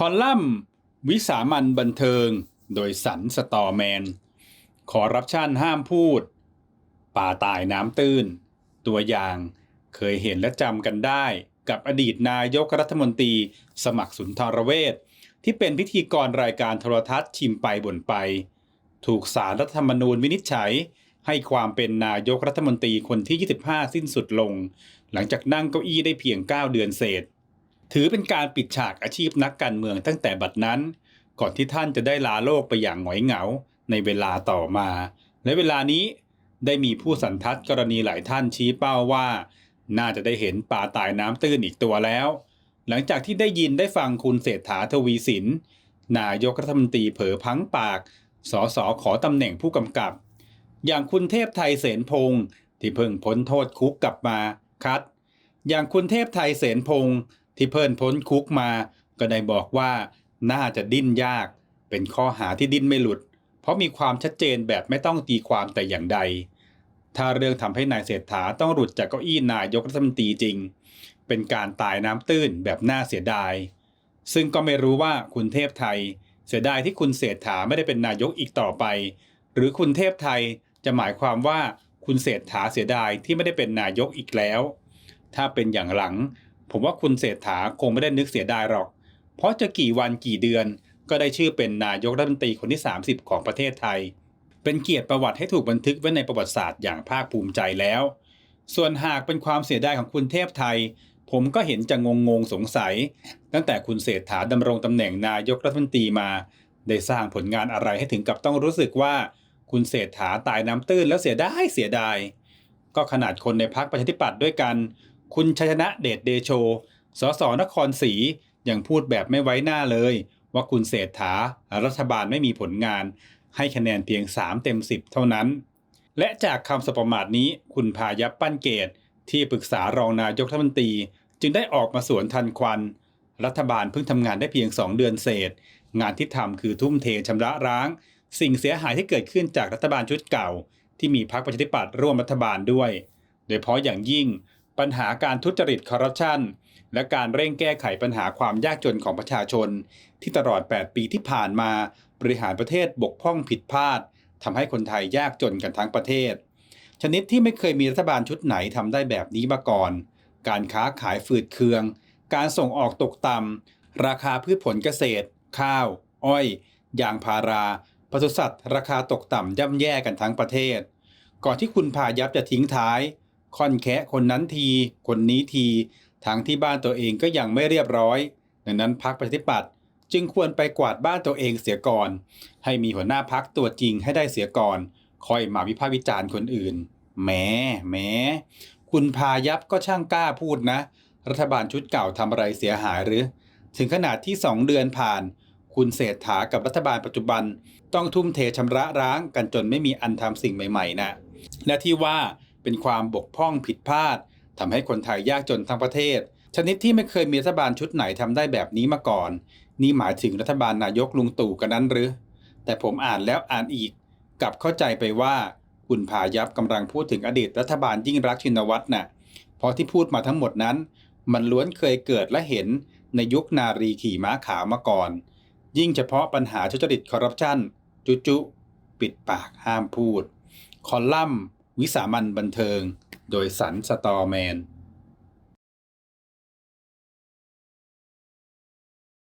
คอลัมน์วิสามันบันเทิง โดยสันสตอแมน ขอรับชั่นห้ามพูด ป่าตายน้ำตื้น ตัวอย่างเคยเห็นและจำกันได้ กับอดีตนายกรัฐมนตรี สมัครสุนทรเวชที่เป็นพิธีกรรายการโทรทัศน์ชิมไปบ่นไป ถูกสารรัฐธรรมนูญวินิจฉัย ให้ความเป็นนายกรัฐมนตรีคนที่ 25 สิ้นสุดลง หลังจากนั่งเก้าอี้ได้เพียง 9 เดือนเศษ ถือเป็นการปิดฉากอาชีพนักการเมืองตั้งแต่บัดนั้น ก่อนที่ท่านจะได้ลาโลกไปอย่างหงอยเหงาในเวลาต่อมา และเวลานี้ได้มีผู้สันทัดกรณีหลายท่านชี้เป้าว่า น่าจะได้เห็นปลาตายน้ำตื้นอีกตัวแล้ว หลังจากที่ได้ยินได้ฟังคุณเศรษฐาทวีสิน นายกรัฐมนตรีเผอพังปาก สอสอขอตำแหน่งผู้กำกับ อย่างคุณเทพไทยเสนพงศ์ที่เพิ่งพ้นโทษคุกกลับมาคัด อย่างคุณเทพไทยเสนพงศ์ ที่เพิ่นพ้นคุกมา ก็ได้บอกว่าน่าจะดิ้นยาก เป็นข้อหาที่ดิ้นไม่หลุด เพราะมีความชัดเจนแบบไม่ต้องตีความแต่อย่างใด ถ้าเรื่องทำให้นายเศรษฐาต้องหลุดจากเก้าอี้นายกรัฐมนตรีจริง เป็นการตายน้ำตื้นแบบน่าเสียดาย ซึ่งก็ไม่รู้ว่าคุณเทพไทย เสียดายที่คุณเศรษฐาไม่ได้เป็นนายกอีกต่อไป หรือคุณเทพไทยจะหมายความว่าคุณเศรษฐาเสียดายที่ไม่ได้เป็นนายกอีกแล้ว ถ้าเป็นอย่างหลัง ผมว่าคุณเศรษฐาคงไม่ได้นึกเสียดายหรอก เพราะจะกี่วันกี่เดือนก็ได้ชื่อเป็นนายกรัฐมนตรีคนที่ 30 ของประเทศไทย เป็นเกียรติประวัติให้ถูกบันทึกไว้ในประวัติศาสตร์อย่างภาคภูมิใจแล้ว ส่วนหากเป็นความเสียดายของคุณเทพไทย ผมก็เห็นจะงงงๆสงสัย ตั้งแต่คุณเศรษฐาดำรงตำแหน่งนายกรัฐมนตรีมา ได้สร้างผลงานอะไรให้ถึงกับต้องรู้สึกว่า คุณเศรษฐาตายน้ำตื้นแล้วเสียดายเสียดาย ก็ขนาดคนในพักประชาธิปัตย์ด้วยกัน คุณชัยชนะเดชเดโช สสนครศรียังพูดแบบไม่ไว้หน้าเลย ว่าคุณเศรษฐารัฐบาลไม่มีผลงาน ให้คะแนนเพียง 3 เต็ม 10 เท่านั้น และจากคำสบประมาทนี้คุณพายับปั้นเกต ที่ปรึกษารองนายกรัฐมนตรี จึงได้ออกมาสวนทันควัน รัฐบาลเพิ่งทำงานได้เพียง 2 เดือนเศษ งานที่ทำคือทุ่มเทชำระร้าง สิ่งเสียหายที่เกิดขึ้นจากรัฐบาลชุดเก่า ที่มีพรรคประชาธิปัตย์ร่วมรัฐบาลด้วย โดยเฉพาะอย่างยิ่ง ปัญหาการทุจริตคอร์รัปชันและการเร่งแก้ไขปัญหาความยากจนของประชาชน ที่ตลอด 8 ปีที่ผ่านมา บริหารประเทศบกพร่องผิดพลาดทำให้คนไทยยากจนกันทั้งประเทศ ชนิดที่ไม่เคยมีรัฐบาลชุดไหนทำได้แบบนี้มาก่อน การค้าขายฝืดเคือง การส่งออกตกต่ำราคาพืชผลเกษตร ข้าว อ้อย ยางพาราปศุสัตว์ ราคาตกต่ำย่ำแย่กันทั้งประเทศ ก่อนที่คุณพายับจะทิ้งท้าย ค่อนแคะคนนั้นที คนนี้ทีทั้งที่บ้านตัวเองก็ยังไม่เรียบร้อย ดังนั้นพักประชาธิปัตย์จึงควรไปกวาดบ้านตัวเองเสียก่อน ให้มีหัวหน้าพักตัวจริงให้ได้เสียก่อน ค่อยมาวิพากษ์วิจารณ์คนอื่นแหมแหมคุณพายับก็ช่างกล้าพูดนะ รัฐบาลชุดเก่าทำอะไรเสียหายหรือ ถึงขนาดที่ 2 เดือนผ่าน คุณเศรษฐากับรัฐบาลปัจจุบัน ต้องทุ่มเทชำระร้างกันจนไม่มีอันทำสิ่งใหม่ๆนะและที่ว่า เป็นความบกพร่องผิดพลาดทำให้คนไทยยากจนทั้งประเทศ ชนิดที่ไม่เคยมีรัฐบาลชุดไหนทำได้แบบนี้มาก่อน นี่หมายถึงรัฐบาลนายกลุงตู่กันนั้นหรือ แต่ผมอ่านแล้วอ่านอีก กลับเข้าใจไปว่าคุณพายับกำลังพูดถึงอดีตรัฐบาลยิ่งรักชินวัตรน่ะเพราะที่พูดมาทั้งหมดนั้น มันล้วนเคยเกิดและเห็นในยุคนารีขี่ม้าขาวมาก่อน ยิ่งเฉพาะปัญหาทุจริตคอร์รัปชันจุจุปิดปากห้ามพูด คอลัมน์ วิสามันบันเทิง โดยสันสตอแมน